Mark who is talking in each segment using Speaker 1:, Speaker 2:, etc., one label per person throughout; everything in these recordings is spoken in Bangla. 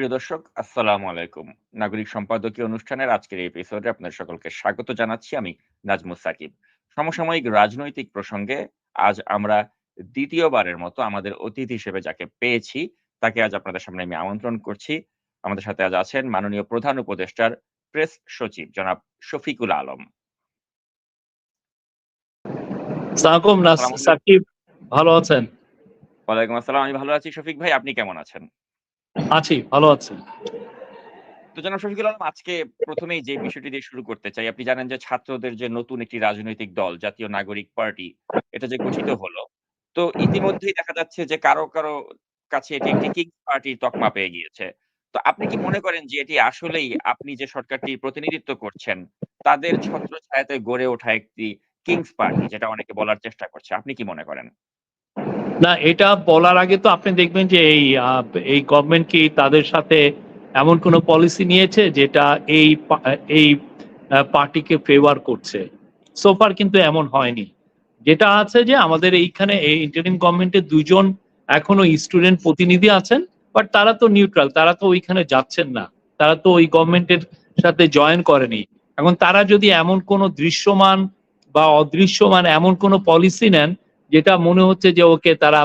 Speaker 1: প্রিয় দর্শক আসসালামু আলাইকুম। নাগরিক সম্পাদকীয় অনুষ্ঠানের আজকের এপিসোডে আপনাদের সকলকে স্বাগত জানাচ্ছি আমি নাজমুস সাকিব। সমসাময়িক রাজনৈতিক প্রসঙ্গে আজ আমরা দ্বিতীয়বারের মতো আমাদের অতিথি হিসেবে যাকে পেয়েছি তাকে আজ আপনাদের সামনে আমি আমন্ত্রণ করছি। আমাদের সাথে আজ আছেন মাননীয় প্রধান উপদেষ্টার প্রেস সচিব জনাব শফিকুল আলম।
Speaker 2: সাকিব ভালো আছেন?
Speaker 1: ওয়ালাইকুম আসসালাম আমি ভালো আছি। শফিক ভাই আপনি কেমন আছেন?
Speaker 2: আছি, ভালো আছি।
Speaker 1: তো জনাব শফিকুল আলম, আজকে প্রথমেই যে বিষয়টি দিয়ে শুরু করতে চাই, আপনি জানেন যে ছাত্রদের যে নতুন একটি রাজনৈতিক দল, জাতীয় নাগরিক পার্টি, এটা যে গঠিত হলো, তো ইতিমধ্যেই দেখা যাচ্ছে যে কারও কারও কাছে এটি একটি কিংস পার্টির তকমা পেয়ে গিয়েছে। তো আপনি কি মনে করেন যে এটি আসলেই আপনি যে সরকারটি প্রতিনিধিত্ব করছেন, তাদের ছত্র ছায়াতে গড়ে ওঠা একটি কিংস পার্টি, যেটা অনেকে বলার চেষ্টা করছে? আপনি কি মনে করেন?
Speaker 2: না, এটা বলার আগে তো আপনি দেখবেন যে এই এই গভর্নমেন্ট কি তাদের সাথে এমন কোন পলিসি নিয়েছে যেটা এই এই পার্টিকে ফেভার করছে? সোফার কিন্তু এমন হয়নি। যেটা আছে যে আমাদের এইখানে এই ইন্টারিম গভর্নমেন্টের দুজন এখনও স্টুডেন্ট প্রতিনিধি আছেন বাট তারা তো নিউট্রাল তারা তো ওইখানে যাচ্ছেন না। তারা তো ওই গভর্নমেন্টের সাথে জয়েন করেনি। এখন তারা যদি এমন কোনো দৃশ্যমান বা অদৃশ্যমান এমন কোনো পলিসি নেন যেটা মনে হচ্ছে যে ওকে তারা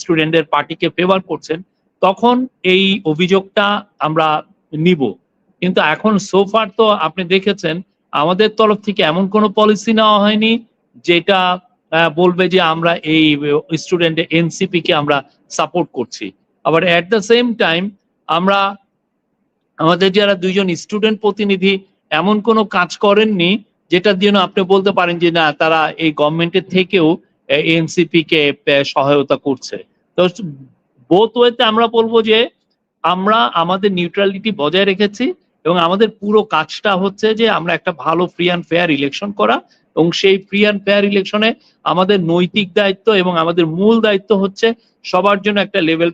Speaker 2: স্টুডেন্টদের পার্টিকে ফেভার করছেন, তখন এই অভিযোগটা আমরা নিব। কিন্তু এখন সোফার তো আপনি দেখেছেন, আমাদের তরফ থেকে এমন কোনো পলিসি নেওয়া হয়নি, যেটা বলবে যে আমরা এই স্টুডেন্ট এনসিপি কে আমরা সাপোর্ট করছি। আবার এট দ্য সেম টাইম আমরা, আমাদের যারা দুইজন স্টুডেন্ট প্রতিনিধি, এমন কোনো কাজ করেননি যেটার জন্য আপনি বলতে পারেন যে না, তারা এই গভর্নমেন্টের থেকেও এনসিপি কে সহায়তা করছে। তো বোথ ওয়েতে আমরা বলব যে, আমরা আমাদের নিউট্রালিটি বজায় রেখেছি এবং আমাদের পুরো কাজটা হচ্ছে যে, আমরা একটা ভালো ফ্রি অ্যান্ড ফেয়ার ইলেকশন করা এবং সেই ফ্রি অ্যান্ড ফেয়ার ইলেকশনে আমাদের নৈতিক দায়িত্ব এবং আমাদের মূল দায়িত্ব হচ্ছে সবার জন্য একটা লেভেল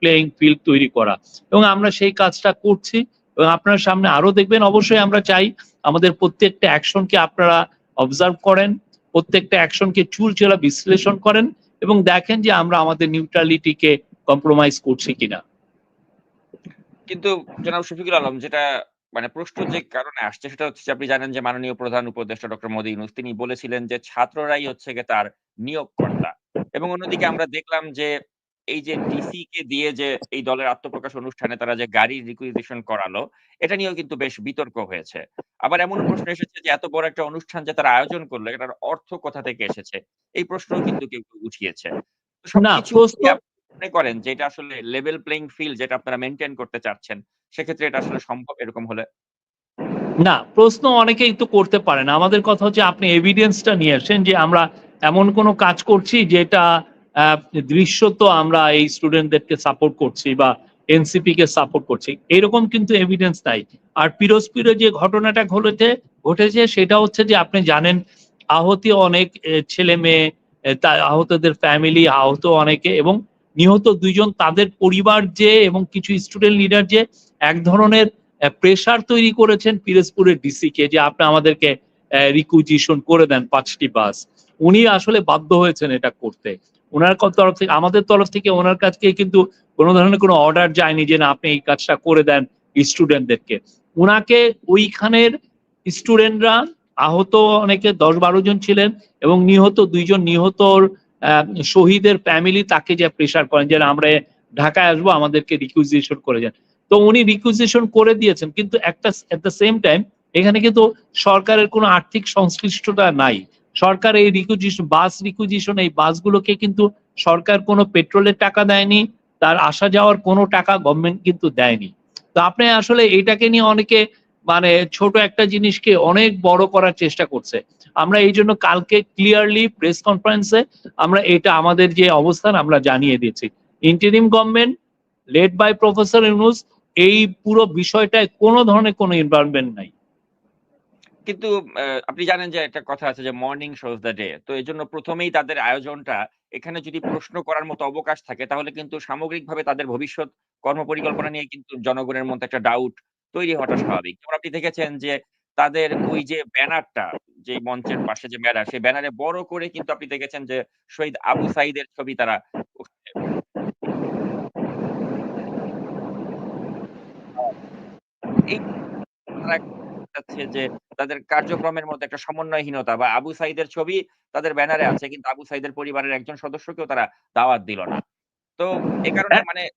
Speaker 2: প্লেয়িং ফিল্ড তৈরি করা। এবং আমরা সেই কাজটা করছি এবং আপনার সামনে আরও দেখবেন, অবশ্যই আমরা চাই আমাদের প্রত্যেকটা অ্যাকশনকে আপনারা অবজার্ভ করেন। প্রত্যেকটা অ্যাকশনকে চুলচেরা বিশ্লেষণ করেন এবং দেখেন যে আমরা আমাদের নিউট্রালিটিকে কম্প্রোমাইজ করছি কিনা।
Speaker 1: কিন্তু জনাব শফিকুল আলম, যেটা মানে প্রশ্ন যে কারণে আসছে সেটা হচ্ছে আপনি জানেন যে মাননীয় প্রধান উপদেষ্টা ডক্টর মোদী ইউনুস, তিনি বলেছিলেন যে ছাত্ররাই হচ্ছে তার নিয়োগকর্তা। এবং অন্যদিকে আমরা দেখলাম যে এই যে ডিসি কে দিয়ে যে এই দলের আত্মপ্রকাশ অনুষ্ঠানে তারা যে গাড়ির রিকুইজিশন করালো এটা নিয়েও কিন্তু বেশ বিতর্ক হয়েছে। আবার এমন প্রশ্ন এসেছে যে এত বড় একটা অনুষ্ঠান যে তারা আয়োজন করল এটার অর্থ কোথা থেকে এসেছে? এই প্রশ্ন কিন্তু কেউ কেউ উঠিয়েছে। মনে করেন যে এটা আসলে লেভেল প্লেইং ফিল্ড যেটা আপনারা মেনটেন করতে চাচ্ছেন সেক্ষেত্রে এটা আসলে সম্ভব এরকম হলে?
Speaker 2: না প্রশ্ন অনেকেই তো করতে পারেন আমাদের কথা হচ্ছে আপনি এভিডেন্সটা নিয়ে আসেন যে আমরা এমন কোনো কাজ করছি যেটা দৃশ্যত আমরা এই স্টুডেন্টদেরকে সাপোর্ট করছি বা এনসিপি কে সাপোর্ট করছি। এরকম কিন্তু এভিডেন্স নাই। আর পিরোজপুরে যে ঘটনাটা ঘটেছে ঘটেছে সেটা হচ্ছে যে আপনি জানেন, আহত অনেক ছেলে মেয়ে আহতদের ফ্যামিলি আহত অনেকে এবং নিহত দুইজন তাদের পরিবার যে এবং কিছু স্টুডেন্ট লিডার যে এক ধরনের প্রেসার তৈরি করেছেন পিরোজপুরের ডিসি কে যে আপনি আমাদেরকে রিকুইজিশন করে দেন পাঁচটি বাস উনি আসলে বাধ্য হয়েছেন এটা করতে। ওনার তরফ থেকে আমাদের তরফ থেকে ওনার কাছকে কিন্তু কোনো ধরনের কোনো অর্ডার যায়নি যে না, আপনি এই কাজটা করে দেন স্টুডেন্টদেরকে ওনাকে ওইখানের স্টুডেন্টরা আহত অনেকে দশ বারো জন ছিলেন এবং নিহত দুইজন নিহতর শহীদের ফ্যামিলি তাকে যে প্রেসার করেন যে আমরা ঢাকায় আসব, আমাদেরকে রিকুইজিশন করে যান তো উনি রিকুইজিশন করে দিয়েছেন, কিন্তু একটা এট দ্য সেম টাইম এখানে কিন্তু সরকারের কোনো আর্থিক সংশ্লিষ্টতা নাই। সরকার এই রিকুইজিশন বাস রিকুইজিশন এই বাসগুলোকে কিন্তু সরকার কোনো পেট্রোলের টাকা দেয়নি, তার আসা যাওয়ার কোনো টাকা গভর্নমেন্ট কিন্তু দেয়নি। তো আপনি আসলে এটাকে নিয়ে অনেকে মানে ছোট একটা জিনিসকে অনেক বড় করার চেষ্টা করছে। আমরা এই জন্য কালকে ক্লিয়ারলি প্রেস কনফারেন্সে আমরা এটা আমাদের যে অবস্থান আমরা জানিয়ে দিয়েছি। Interim government led by professor Yunus এই পুরো বিষয়টায় কোনো ধরনের কোনো ইনভলভমেন্ট নাই।
Speaker 1: কিন্তু আপনি জানেন যে একটা কথা আছে যে মর্নিং শোজ দ্য ডে তো এই জন্য প্রথমেই তাদের আয়োজনটা এখানে যদি প্রশ্ন করার মতো অবকাশ থাকে, তাহলে কিন্তু সামগ্রিকভাবে তাদের ভবিষ্যৎ কর্মপরিকল্পনা নিয়ে কিন্তু জনগণের মধ্যে একটা ডাউট তৈরি হওয়াটা স্বাভাবিক। যেমন আপনি দেখেছেন যে তাদের ওই যে ব্যানারটা যে মঞ্চের পাশে যে ব্যানার সেই ব্যানারে বড় করে কিন্তু আপনি দেখেছেন যে শহীদ আবু সাইদের ছবি তারা এই যাচ্ছে যে তাদের কার্যক্রমের মধ্যে একটা সমন্বয়হীনতা বা আবু সাইদের ছবি তাদের ব্যানারে আছে কিন্তু আবু সাইদের পরিবারের একজন সদস্যকেও তারা দাওয়াত দিল না। তো এ কারণে মানে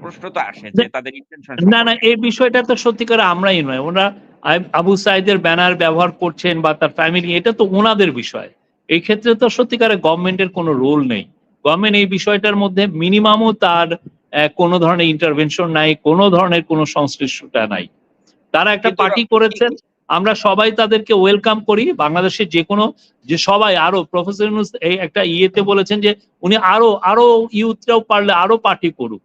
Speaker 1: প্রশ্ন তো আসে যে তাদের ইন্টেনশন
Speaker 2: না না এই বিষয়টা তো সত্যিকার আমরাই নয়। আই- আবু সাইদের ব্যানার ব্যবহার করছেন বা তার ফ্যামিলি এটা তো ওনাদের বিষয়। এই ক্ষেত্রে তো সত্যিকারের গভর্নমেন্টের কোনো রোল নেই। গভর্নমেন্ট এই বিষয়টার মধ্যে মিনিমামও তার কোনো ধরনের ইন্টারভেনশন নাই কোনো ধরনের কোনো সংশ্লিষ্টতা নাই। তারা একটা পার্টি করেছেন। আমরা সবাই তাদেরকে ওয়েলকাম করি। বাংলাদেশের যে কোনো যে সবাই আরও প্রফেসর একটা ইয়েতে বলেছেন যে উনি আরও আরও ইউথরাও পারলে আরও পার্টি করুক।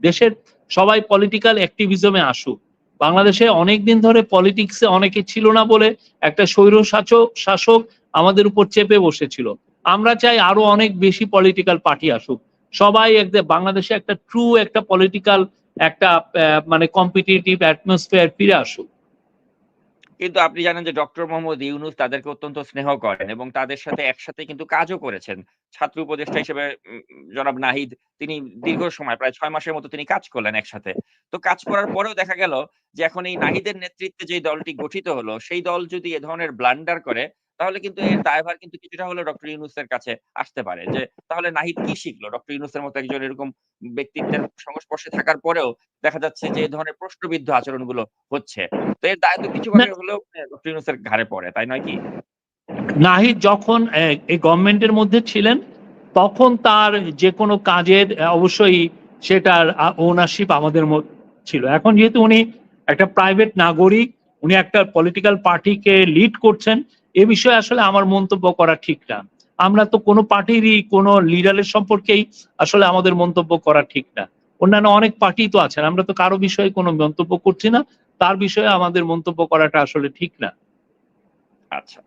Speaker 2: দেশের সবাই পলিটিক্যাল অ্যাক্টিভিজমে আসুক। বাংলাদেশে অনেক দিন ধরে পলিটিক্সে অনেকে ছিল না বলে একটা স্বৈর শাসক শাসক আমাদের উপর চেপে বসেছিল। আমরা চাই আরও অনেক বেশি পলিটিক্যাল পার্টি আসুক। সবাই একদম বাংলাদেশে একটা ট্রু একটা পলিটিক্যাল একটা মানে কম্পিটিটিভ অ্যাটমসফিয়ার ফিরে আসুক।
Speaker 1: কিন্তু আপনি জানেন যে ডক্টর মোহাম্মদ ইউনুস তাদেরকে অত্যন্ত স্নেহ করেন এবং তাদের সাথে একসাথে কিন্তু কাজও করেছেন। ছাত্র উপদেষ্টা হিসেবে জনাব নাহিদ, তিনি দীর্ঘ সময়, প্রায় ছয় মাসের মতো তিনি কাজ করলেন একসাথে। তো কাজ করার পরেও দেখা গেল যে এখন এই নাহিদের নেতৃত্বে যে দলটি গঠিত হলো, সেই দল যদি এ ধরনের ব্লান্ডার করে তাহলে কিন্তু এর দায়ভার কিন্তু কিছুটা হলে ডক্টর ইউনুসের কাছে আসতে পারে। যে তাহলে নাহিদ কি শিখলো? ডক্টর ইউনুসের মতো একজন এরকম ব্যক্তিত্বের সংস্পর্শে থাকার পরেও দেখা যাচ্ছে যে এই ধরনের প্রশ্নবিদ্ধ আচরণগুলো হচ্ছে। তো এর দায় তো কিছুভাবে হলেও ডক্টর ইউনুসের ঘাড়ে পড়ে তাই নয় কি?
Speaker 2: নাহিদ যখন এই গভর্নমেন্টের মধ্যে ছিলেন তখন তার যে কোনো কাজের অবশ্যই সেটার ওনারশিপ আমাদের মধ্যে ছিল। এখন যেহেতু উনি একটা প্রাইভেট নাগরিক উনি একটা পলিটিক্যাল পার্টিকে লিড করছেন এ বিষয়ে আসলে আমার মন্তব্য করা ঠিক না। আমরা তো কোনো পার্টিরই কোনো লিডারের সম্পর্কেই আসলে আমাদের মন্তব্য করা ঠিক না। অন্যান্য অনেক পার্টি তো আছেন, আমরা তো কারও বিষয়ে কোনো মন্তব্য করছি না, তার বিষয়ে আমাদের মন্তব্য করাটা আসলে ঠিক না।
Speaker 1: আচ্ছা।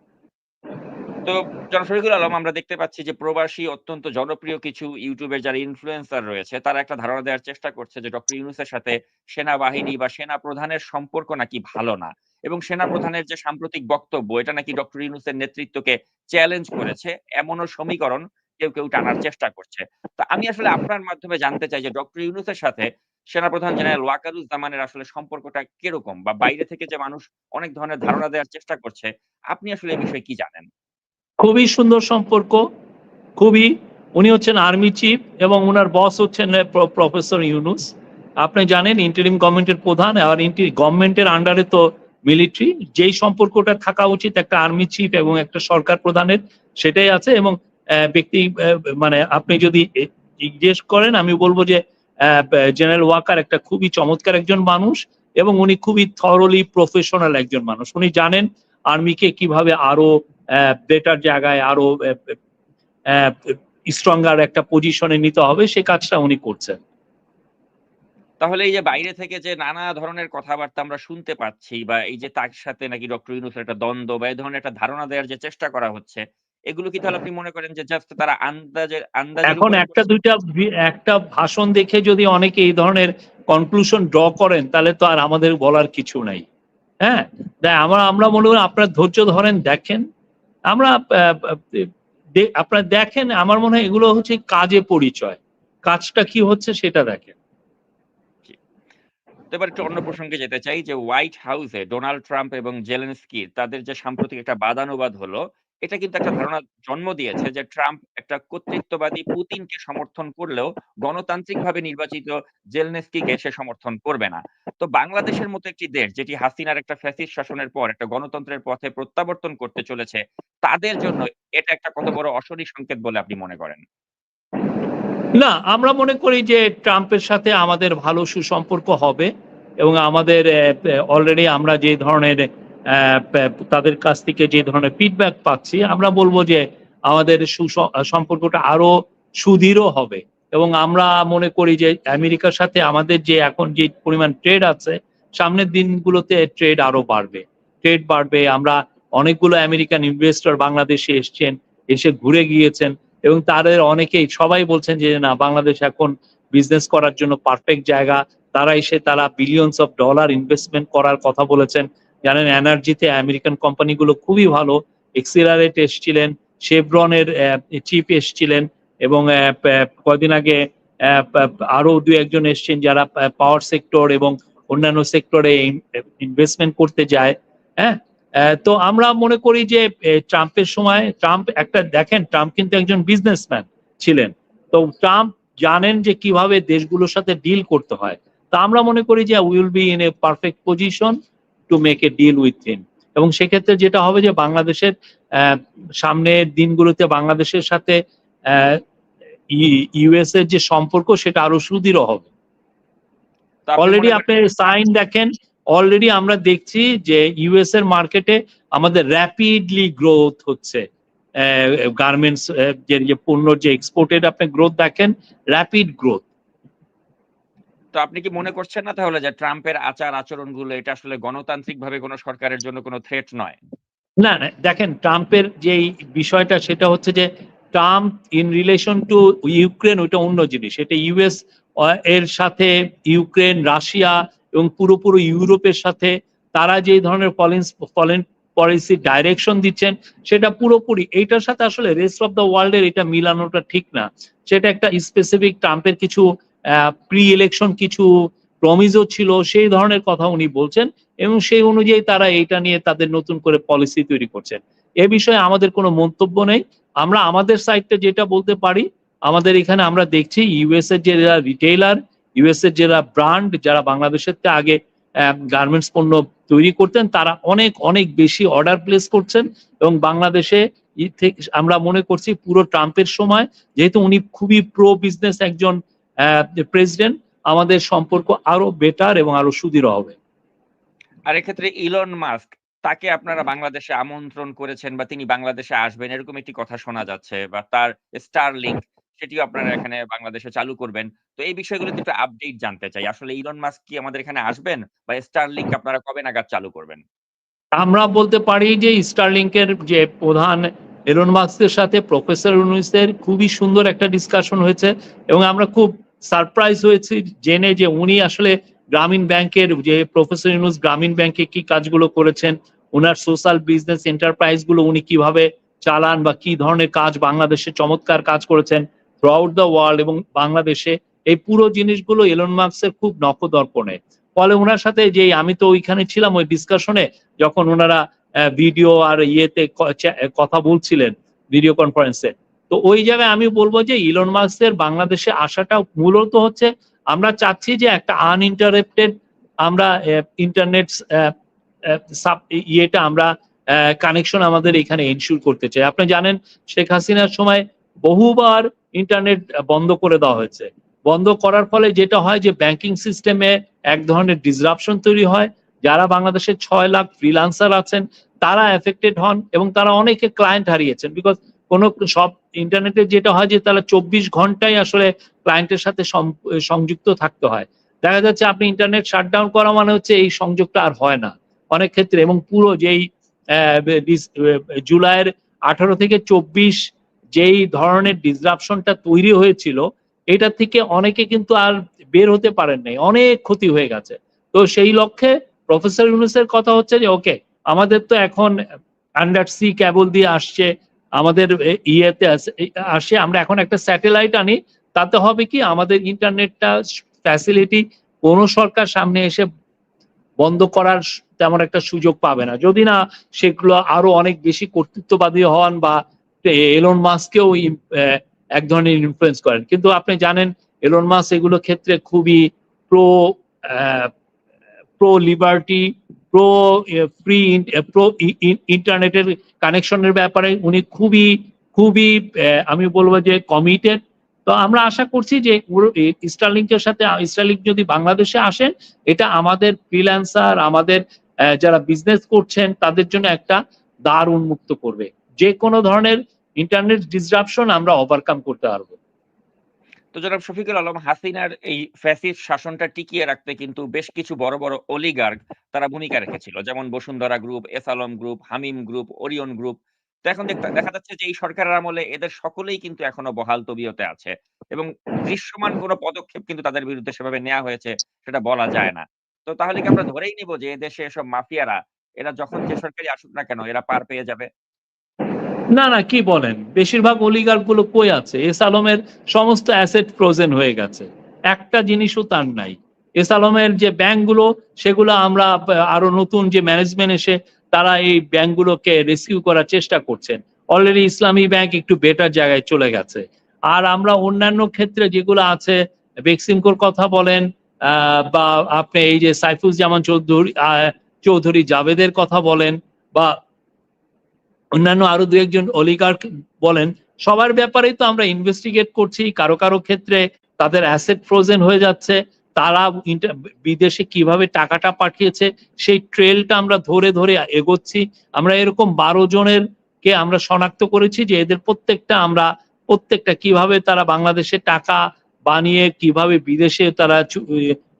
Speaker 1: তো জনশরীফুল আলম, আমরা দেখতে পাচ্ছি যে প্রবাসী অত্যন্ত জনপ্রিয় কিছু ইউটিউবের যারা ইনফ্লুয়েন্সার রয়েছে, তারা একটা ধারণা দেওয়ার চেষ্টা করছে যে ডক্টর ইউনুসের সাথে সেনাবাহিনী বা সেনা প্রধানের সম্পর্ক নাকি ভালো না। এবং সেনা প্রধানের যে সাম্প্রতিক বক্তব্য, এটা নাকি ডক্টর ইউনুসের নেতৃত্বকে চ্যালেঞ্জ করেছে, এমনও সমীকরণ কেউ কেউ টানার চেষ্টা করছে। তো আমি আসলে আপনার মাধ্যমে জানতে চাই যে ডক্টর ইউনুসের সাথে সেনাপ্রধান জেনারেল ওয়াকারুজ্জামানের আসলে সম্পর্কটা কীরকম? বা বাইরে থেকে যে মানুষ অনেক ধরনের ধারণা দেওয়ার চেষ্টা করছে, আপনি আসলে এই বিষয়ে কি জানেন?
Speaker 2: খুবই সুন্দর সম্পর্ক, খুবই, উনি হচ্ছেন আর্মি চিফ এবং ওনার বস হচ্ছেন প্রফেসর ইউনুস আপনি জানেন ইন্টারিম গভর্নমেন্টের প্রধান আর গভর্নমেন্টের আন্ডারে তো মিলিটারি যেই সম্পর্কটা থাকা উচিত একটা আর্মি চিফ এবং একটা সরকার প্রধানের, সেটাই আছে এবং ব্যক্তি মানে আপনি যদি জিজ্ঞেস করেন, আমি বলব যে জেনারেল ওয়াকার একটা খুবই চমৎকার একজন মানুষ এবং উনি খুবই থরলি প্রফেশনাল একজন মানুষ। উনি জানেন আর্মিকে কীভাবে আরও বেটার জায়গায় আরও স্ট্রঙ্গার একটা পজিশনে নিতে হবে সে কাজটা উনি করছেন।
Speaker 1: তাহলে এই যে বাইরে থেকে যে নানা ধরনের কথাবার্তা আমরা শুনতে পাচ্ছি বা এই যে তার সাথে নাকি ডক্টর ইউনুসের একটা দ্বন্দ্ব বা এই ধরনের একটা ধারণা দেওয়ার যে চেষ্টা করা হচ্ছে এগুলো কি তাহলে আপনি মনে করেন যে জাস্ট তারা আন্দাজের আন্দাজের
Speaker 2: এখন একটা দুইটা একটা ভাষণ দেখে যদি অনেকে এই ধরনের কনক্লুশন ড্র করেন তাহলে তো আর আমাদের বলার কিছু নাই। হ্যাঁ? তাই আমরা আমরা মনে করি আপনার ধৈর্য ধরেন দেখেন। আমরা আপনারা দেখেন, আমার মনে হয় এগুলো হচ্ছে কাজে পরিচয়। কাজটা কি হচ্ছে সেটা দেখেন।
Speaker 1: এবার একটু অন্য প্রসঙ্গে যেতে চাই যে হোয়াইট হাউসে ডোনাল্ড ট্রাম্প এবং জেলেনস্কি তাদের যে সাম্প্রতিক একটা বাদানুবাদ হলো এটা কিন্তু একটা ধারণা জন্ম দিয়েছে যে ট্রাম্প একটা কর্তৃত্ববাদী পুতিনকে সমর্থন করলেও গণতান্ত্রিকভাবে নির্বাচিত জেলনেস্কিকে সে সমর্থন করবে না। তো বাংলাদেশের মতো একটি দেশ যেটি হাসিনার একটা ফ্যাসিস্ট শাসনের পর, একটা গণতন্ত্রের পথে প্রত্যাবর্তন করতে চলেছে, তাদের জন্য এটা একটা কত বড় অশনি সংকেত বলে আপনি মনে করেন?
Speaker 2: না, আমরা মনে করি যে ট্রাম্পের সাথে আমাদের ভালো সুসম্পর্ক হবে এবং আমাদের অলরেডি আমরা যে ধরনের তাদের কাছ থেকে যে ধরনের ফিডব্যাক পাচ্ছি, আমরা বলব যে আমাদের সম্পর্কটা আরও সুদৃঢ় হবে। এবং আমরা মনে করি যে আমেরিকার সাথে আমাদের যে এখন যে পরিমাণ ট্রেড আছে, সামনের দিনগুলোতে ট্রেড আরও বাড়বে। ট্রেড বাড়বে, আমরা অনেকগুলো আমেরিকান ইনভেস্টর বাংলাদেশে এসছেন, এসে ঘুরে গিয়েছেন, এবং তাদের অনেকেই, সবাই বলছেন যে না, বাংলাদেশ এখন বিজনেস করার জন্য পারফেক্ট জায়গা। তারা এসে তারা বিলিয়নস অফ ডলার ইনভেস্টমেন্ট করার কথা বলেছেন। জানেন, এনার্জিতে আমেরিকান কোম্পানিগুলো খুবই ভালো। এক্সিলারেট এসছিলেন শেভরনের চিফ এসছিলেন এবং কয়দিন আগে আরও দু একজন এসছেন যারা পাওয়ার সেক্টর এবং অন্যান্য সেক্টরে ইনভেস্টমেন্ট করতে যায় হ্যাঁ? তো আমরা মনে করি যে ট্রাম্পের সময়, ট্রাম্প একটা, দেখেন, ট্রাম্প কিন্তু একজন বিজনেসম্যান ছিলেন। তো ট্রাম্প জানেন যে কীভাবে দেশগুলোর সাথে ডিল করতে হয়। তা আমরা মনে করি যে will be in a perfect position to make a deal with him এবং সেক্ষেত্রে যেটা হবে যে বাংলাদেশের সামনের দিনগুলোতে বাংলাদেশের সাথে ইউএস এর যে সম্পর্ক সেটা আরও সুদৃঢ় হবে। অলরেডি আপনি সাইন দেখেন অলরেডি আমরা দেখছি যে ইউএস এর মার্কেটে আমাদের র্যাপিডলি গ্রোথ হচ্ছে। গার্মেন্টস যে যে পণ্য যে এক্সপোর্টেড আপনি গ্রোথ দেখেন র্যাপিড গ্রোথ
Speaker 1: তো আপনি কি মনে করছেন না তাহলে যে ট্রাম্পের আচার আচরণগুলো এটা আসলে গণতান্ত্রিক ভাবে কোনো সরকারের জন্য কোনো থ্রেট নয়?
Speaker 2: না না, দেখেন ট্রাম্পের যে বিষয়টা সেটা হচ্ছে যে Trump in relation to Ukraine ওইটা অন্য জিনিস। এটা ইউএস এর সাথে ইউক্রেন, রাশিয়া এবং পুরোপুরি ইউরোপের সাথে তারা যে ধরনের ফরেন পলিসি ডাইরেকশন দিচ্ছেন, সেটা পুরোপুরি এইটার সাথে আসলে রেস্ট অফ দ্য ওয়ার্ল্ডের এটা মিলানোটা ঠিক না। সেটা একটা স্পেসিফিক ট্রাম্পের কিছু প্রি ইলেকশন কিছু প্রমিজও ছিল, সেই ধরনের কথা উনি বলছেন এবং সেই অনুযায়ী তারা এইটা নিয়ে তাদের নতুন করে পলিসি তৈরি করছেন। এ বিষয়ে আমাদের কোনো মন্তব্য নেই। আমরা আমাদের সাইডটা যেটা বলতে পারি, আমাদের এখানে আমরা দেখছি ইউএস এর যারা রিটেইলার ইউএস এর যারা ব্র্যান্ড যারা বাংলাদেশের আগে গার্মেন্টস পণ্য তৈরি করতেন, তারা অনেক অনেক বেশি অর্ডার প্লেস করছেন এবং বাংলাদেশে আমরা মনে করছি পুরো ট্রাম্পের সময়, যেহেতু উনি খুবই প্রো বিজনেস একজন প্রেসিডেন্ট আমাদের সম্পর্ক আরও বেটার এবং আরও সুদৃঢ় হবে।
Speaker 1: আর এক্ষেত্রে ইলন মাস্ক তাকে আপনারা বাংলাদেশে আমন্ত্রণ করেছেন বা তিনি বাংলাদেশে আসবেন এরকম একটি কথা শোনা যাচ্ছে বা তার স্টার লিঙ্ক সেটিও আপনারা এখানে বাংলাদেশে চালু করবেন। তো এই বিষয়গুলোতে একটু আপডেট জানতে চাই। আসলে ইলন মাস্ক কি আমাদের এখানে আসবেন বা স্টার লিঙ্ক আপনারা কবে নাগাদ চালু করবেন?
Speaker 2: আমরা বলতে পারি যে স্টারলিংকের যে প্রধান এলন মাস্কের সাথে প্রফেসর ইউনুসের খুবই সুন্দর একটা ডিসকাশন হয়েছে এবং আমরা খুব সারপ্রাইজ হয়েছে জেনে যে উনি আসলে গ্রামীণ ব্যাংকের যে প্রফেসর ইউনুস গ্রামীণ ব্যাংকে কি কাজগুলো করেছেন ওনার সোশ্যাল বিজনেস এন্টারপ্রাইজগুলো উনি কীভাবে চালান বা কি ধরনের কাজ বাংলাদেশে চমৎকার কাজ করেছেন থ্রু আউট দ্য ওয়ার্ল্ড এবং বাংলাদেশে, এই পুরো জিনিসগুলো এলন মার্কসের খুব নখদর্পণে। ফলে ওনার সাথে যে আমি তো ওইখানে ছিলাম ওই ডিসকাশনে যখন ওনারা ভিডিও আর ইয়েতে কথা বলছিলেন ভিডিও কনফারেন্সে তো ওই জায়গায় আমি বলব যে ইলন মার্কসের বাংলাদেশে আসাটা মূলত হচ্ছে আমরা চাচ্ছি যে একটা আনইন্টারেপ্টেড আমরা ইন্টারনেট ইয়েটা আমরা কানেকশন আমাদের এখানে এনশিওর করতে চাই। আপনি জানেন শেখ হাসিনার সময় বহুবার ইন্টারনেট বন্ধ করে দেওয়া হয়েছে। বন্ধ করার ফলে যেটা হয় যে ব্যাংকিং সিস্টেমে এক ধরনের ডিসরাপশন তৈরি হয়। যারা বাংলাদেশে ছয় লাখ ফ্রিলান্সার আছেন, তারা এফেক্টেড হন এবং তারা অনেকে ক্লায়েন্ট হারিয়েছেন। বিকজ কোনো সব ইন্টারনেটে যেটা হয় যে তারা চব্বিশ ঘন্টায় আসলে ক্লায়েন্টের সাথে সংযুক্ত থাকতে হয়। দেখা যাচ্ছে আপনি ইন্টারনেট শাটডাউন করা মানে হচ্ছে এই সংযোগটা আর হয় না। অনেক ক্ষেত্রে এবং পুরো যেই জুলাইয়ের আঠারো থেকে চব্বিশ যেই ধরনের ডিসরাপশনটা তৈরি হয়েছিল, এটা থেকে অনেকে কিন্তু আর বের হতে পারেন নাই। অনেক ক্ষতি হয়ে গেছে। তো সেই লক্ষ্যে প্রফেসর ইউনুসের কথা হচ্ছে যে ওকে আমাদের তো এখন আন্ডার সি ক্যাবল দিয়ে আসছে আমাদের ইয়েতে আস- আমরা এখন একটা স্যাটেলাইট আনি। তাতে হবে কি, আমাদের ইন্টারনেটটা ফ্যাসিলিটি কোনো সরকার সামনে এসে বন্ধ করার তেমন একটা সুযোগ পাবে না। যদি না সেগুলো আরও অনেক বেশি কর্তৃত্ববাদী হন বা এলন মাস্ককেও ইম- এক ধরনের ইনফ্লুয়েন্স করেন। কিন্তু আপনি জানেন এলন মাস্ক এগুলো ক্ষেত্রে খুবই pro pro liberty pro free pro ইন্টারনেটের কানেকশনের ব্যাপারে উনি খুবই খুবই আমি বলব যে কমিটেড তো আমরা আশা করছি যে স্টারলিংকের সাথে স্টারলিংক যদি বাংলাদেশে আসেন এটা আমাদের ফ্রিল্যান্সার আমাদের আহ, যারা বিজনেস করছেন তাদের জন্য একটা দ্বার উন্মুক্ত করবে। যে কোনো ধরনের ইন্টারনেট ডিসরাপশন আমরা ওভারকাম করতে পারব।
Speaker 1: তো জনাব শফিকুল আলম, হাসিনার এই ফ্যাসিস্ট শাসনটা টিকিয়ে রাখতে কিন্তু বেশ কিছু বড় বড় অলিগার্ক তারা ভূমিকা রেখেছিল। যেমন Bashundhara group, S Alam group, Hameem group, Orion group. তো এখন দেখা যাচ্ছে যে এই সরকারের আমলে এদের সকলেই কিন্তু এখনও বহাল তবিয়তে আছে এবং দৃশ্যমান কোনো পদক্ষেপ কিন্তু তাদের বিরুদ্ধে সেভাবে নেওয়া হয়েছে সেটা বলা যায় না। তো তাহলে কি আমরা ধরেই নিব যে এদেশে এসব মাফিয়ারা, এরা যখন যে সরকারি আসুক না কেন, এরা পার পেয়ে যাবে?
Speaker 2: না না, কি বলেন? বেশিরভাগ অলিগারগুলো কই আছে? এস আলমের সমস্ত অ্যাসেট ফ্রোজেন হয়ে গেছে। একটা জিনিসও তার নাই। এস আলমের যে ব্যাংকগুলো, সেগুলো আমরা আরও নতুন যে ম্যানেজমেন্ট এসে, তারা এই ব্যাংকগুলোকে রেস্কিউ করার চেষ্টা করছেন। অলরেডি ইসলামী ব্যাংক একটু বেটার জায়গায় চলে গেছে। আর আমরা অন্যান্য ক্ষেত্রে যেগুলো আছে বেক্সিমকোর কথা বলেন বা আপনি এই যে সাইফুজ্জামান চৌধুরী চৌধুরী জাভেদের কথা বলেন, বা অন্যান্য আরও দু একজন অলিগার্ক বলেন, সবার ব্যাপারেই তো আমরা ইনভেস্টিগেট করছি, কারও কারও ক্ষেত্রে তাদের অ্যাসেট ফ্রোজেন হয়ে যাচ্ছে, তারা বিদেশে কীভাবে টাকাটা পাঠিয়েছে, সেই ট্রেলটা আমরা ধরে ধরে এগোচ্ছি। আমরা এরকম বারো জনের কে আমরা শনাক্ত করেছি যে এদের প্রত্যেকটা আমরা, প্রত্যেকটা কীভাবে তারা বাংলাদেশে টাকা বানিয়ে কীভাবে বিদেশে তারা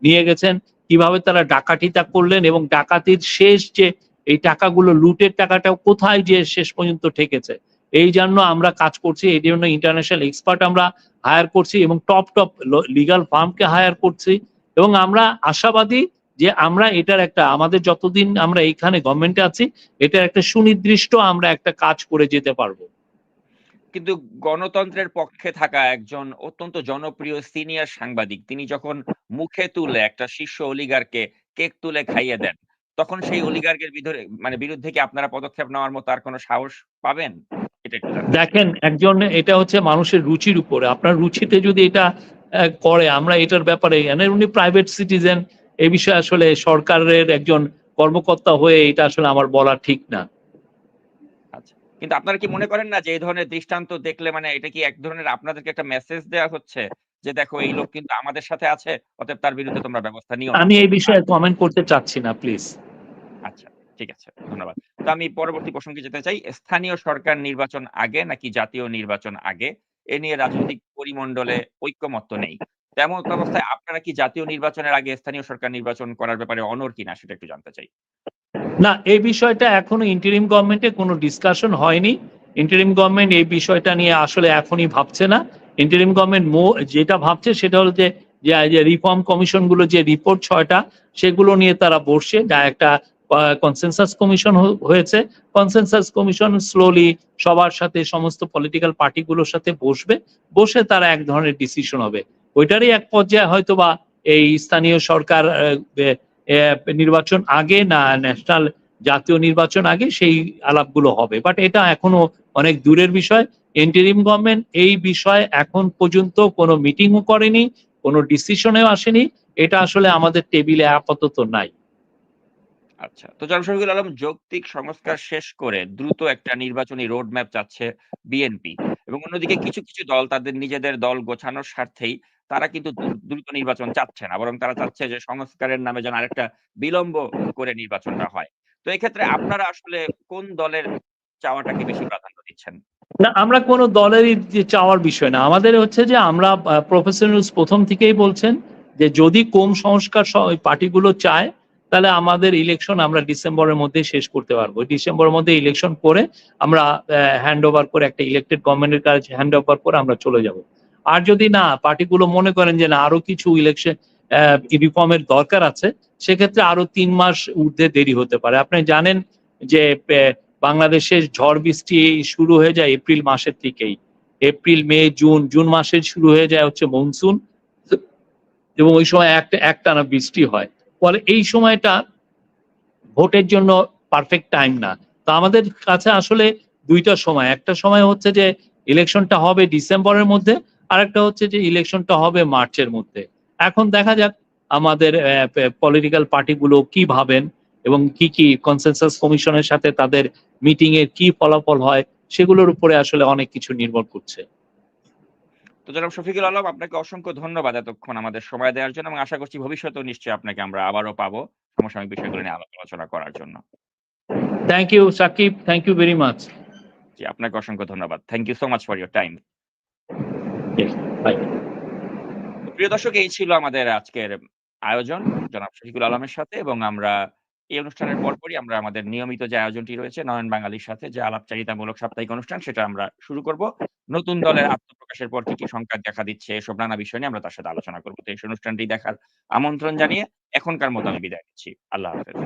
Speaker 2: নিয়ে গেছেন, কীভাবে তারা ডাকাতিটা করলেন এবং ডাকাতির শেষ যে এই টাকাগুলো লুটের টাকাটা কোথায় যে শেষ পর্যন্ত ঠেকেছে? এই জন্য আমরা কাজ করছি, এই জন্য ইন্টারন্যাশনাল এক্সপার্ট আমরা হায়ার করছি এবং টপ টপ লিগাল ফার্মকে হায়ার করছি এবং আমরা আশাবাদী যে আমরা এটার একটা, আমাদের যতদিন আমরা এইখানে গভর্নমেন্টে আছি, এটার একটা সুনির্দিষ্ট আমরা একটা কাজ করে যেতে পারব।
Speaker 1: কিন্তু গণতন্ত্রের পক্ষে থাকা একজন অত্যন্ত জনপ্রিয় সিনিয়র সাংবাদিক, তিনি যখন মুখে তুলে একটা শীর্ষ অলিগারকে কেক তুলে খাইয়ে দেন তখন সেই অলিগার্কের বিরুদ্ধে মানে বিরুদ্ধে কি আপনারা পদক্ষেপ নেওয়ার মতো আর কোনো সাহস পাবেন।
Speaker 2: দেখেন একজন এটা হচ্ছে মানুষের রুচির উপরে। আপনার রুচিতে যদি এটা করে আমরা এটার ব্যাপারে উনি প্রাইভেট সিটিজেন এই বিষয়ে আসলে সরকারের একজন কর্মকর্তা হয়ে এটা আসলে আমার বলা ঠিক না।
Speaker 1: আচ্ছা কিন্তু আপনারা কি মনে করেন না যে এই ধরনের দৃষ্টান্ত দেখলে মানে এটা কি এক ধরনের আপনাদেরকে একটা মেসেজ দেওয়া হচ্ছে? যে দেখো এই লোক কিন্তু আমাদের সাথে আছে অতএব তার বিরুদ্ধে তোমরা ব্যবস্থা নিও
Speaker 2: আমি এই বিষয়ে কমেন্ট করতে চাচ্ছি না প্লিজ
Speaker 1: আচ্ছা ঠিক আছে, ধন্যবাদ। তো আমি পরবর্তী প্রসঙ্গে যেতে চাই, স্থানীয় সরকার নির্বাচন আগে নাকি জাতীয় নির্বাচন আগে? এ নিয়ে রাজনৈতিক পরিমণ্ডলে ঐক্যমত্য নেই। তেমন অবস্থায় আপনারা কি জাতীয় নির্বাচনের আগে স্থানীয় সরকার নির্বাচন করার ব্যাপারে অনর কিনা সেটা একটু জানতে চাই।
Speaker 2: না, এই বিষয়টা এখনও ইন্টারিম গভর্নমেন্টে কোনো ডিসকাশন হয়নি। ইন্টারিম গভর্নমেন্ট এই বিষয়টা নিয়ে আসলে এখনই ভাবছে না। ইন্টারিম গভর্নমেন্ট যেটা ভাবছে সেটা হলো যে যে রিফর্ম কমিশনগুলো যে রিপোর্ট ছয়টা, সেগুলো নিয়ে তারা বসছে। যা একটা কনসেনসাস কমিশন হয়েছে। কনসেনসাস কমিশন স্লোলি সবার সাথে সমস্ত পলিটিক্যাল পার্টিগুলোর সাথে বসবে। বসে তারা এক ধরনের ডিসিশন হবে। ওইটারই এক পর্যায়ে হয়তো বা এই স্থানীয় সরকার নির্বাচন আগে না ন্যাশনাল জাতীয় নির্বাচন আগে সেই আলাপগুলো হবে। বাট এটা এখনও অনেক দূরের বিষয়। ইন্টারিম গভর্নমেন্ট এই বিষয়ে এখন পর্যন্ত কোনো মিটিংও করেনি, কোনো ডিসিশনেও আসেনি। এটা আসলে আমাদের টেবিলে আপাতত নাই।
Speaker 1: আচ্ছা তো জনাব শফিকুল আলম যৌক্তিক সংস্কার শেষ করে দ্রুত একটা নির্বাচনী রোড ম্যাপ চাচ্ছে বিএনপি এবং অন্যদিকে কিছু কিছু দল তাদের নিজেদের দল গোছানোর স্বার্থেই তারা কিন্তু দ্রুত নির্বাচন চাচ্ছে না বরং তারা চাচ্ছে যে সংস্কারের নামে যেন আরেকটা বিলম্ব করে নির্বাচনটা হয়। তো এক্ষেত্রে আপনারা আসলে কোন দলের চাওয়াটাকে বেশি প্রাধান্য দিচ্ছেন?
Speaker 2: না আমরা কোন দলেরই চাওয়ার বিষয় না আমাদের হচ্ছে যে আমরা প্রফেশনালস প্রথম থেকেই বলছেন যে যদি কম সংস্কার পার্টিগুলো চায় তাহলে আমাদের ইলেকশন আমরা ডিসেম্বরের মধ্যে শেষ করতে পারব। ডিসেম্বরের মধ্যে ইলেকশন করে আমরা হ্যান্ড ওভার করে একটা ইলেক্টেড গভর্নমেন্টের কাছে হ্যান্ড ওভার করে আমরা চলে যাব। আর যদি না, পার্টিগুলো মনে করেন যে না, আরও কিছু ইলেকশন রিফর্মের দরকার আছে, সেক্ষেত্রে আরও তিন মাস ঊর্ধ্বে দেরি হতে পারে। আপনি জানেন যে বাংলাদেশের ঝড় বৃষ্টি শুরু হয়ে যায় এপ্রিল মাসের থেকেই। এপ্রিল, মে, জুন জুন মাসে শুরু হয়ে যায় হচ্ছে মনসুন। এবং ওই সময় একটা, একটানা বৃষ্টি হয়। ফলে এই সময়টা ভোটের জন্য পারফেক্ট টাইম না। তো আমাদের কাছে আসলে দুইটা সময়। একটা সময় হচ্ছে যে ইলেকশনটা হবে ডিসেম্বরের মধ্যে আর একটা হচ্ছে যে ইলেকশনটা হবে মার্চের মধ্যে। এখন দেখা যাক আমাদের পলিটিক্যাল পার্টিগুলো কি ভাবেন এবং কি কি কনসেনসাস কমিশনের সাথে তাদের মিটিং এর কি ফলাফল হয়, সেগুলোর উপরে আসলে অনেক কিছু নির্ভর করছে।
Speaker 1: তো জনাব শফিকুল আলম আপনাকে অসংখ্য ধন্যবাদ এতক্ষণ আমাদের সময় দেওয়ার জন্য এবং আশা করছি ভবিষ্যতেও নিশ্চয়ই আপনাকে আমরা আবারও পাবো সমসাময়িক বিষয়গুলো নিয়ে আলোচনা করার জন্য।
Speaker 2: Thank you Sakib thank you very much
Speaker 1: ji আপনাকে অসংখ্য ধন্যবাদ। Thank you so much for your time প্রিয় দর্শক এই ছিল আমাদের আজকের আয়োজন জনাব শফিকুল আলমের সাথে এবং আমরা এই অনুষ্ঠানের পরপরই আমরা আমাদের নিয়মিত যে আয়োজনটি রয়েছে নয়ন বাঙালির সাথে যে আলাপচারিতামূলক সাপ্তাহিক অনুষ্ঠান, সেটা আমরা শুরু করব। নতুন দলের আত্মপ্রকাশের পর কি কি সংখ্যা দেখা দিচ্ছে, এসব নানা বিষয় নিয়ে আমরা তার সাথে আলোচনা করব। তো এই অনুষ্ঠানটি দেখার আমন্ত্রণ জানিয়ে এখনকার মতো আমি বিদায় নিচ্ছি। আল্লাহ হাফেজ।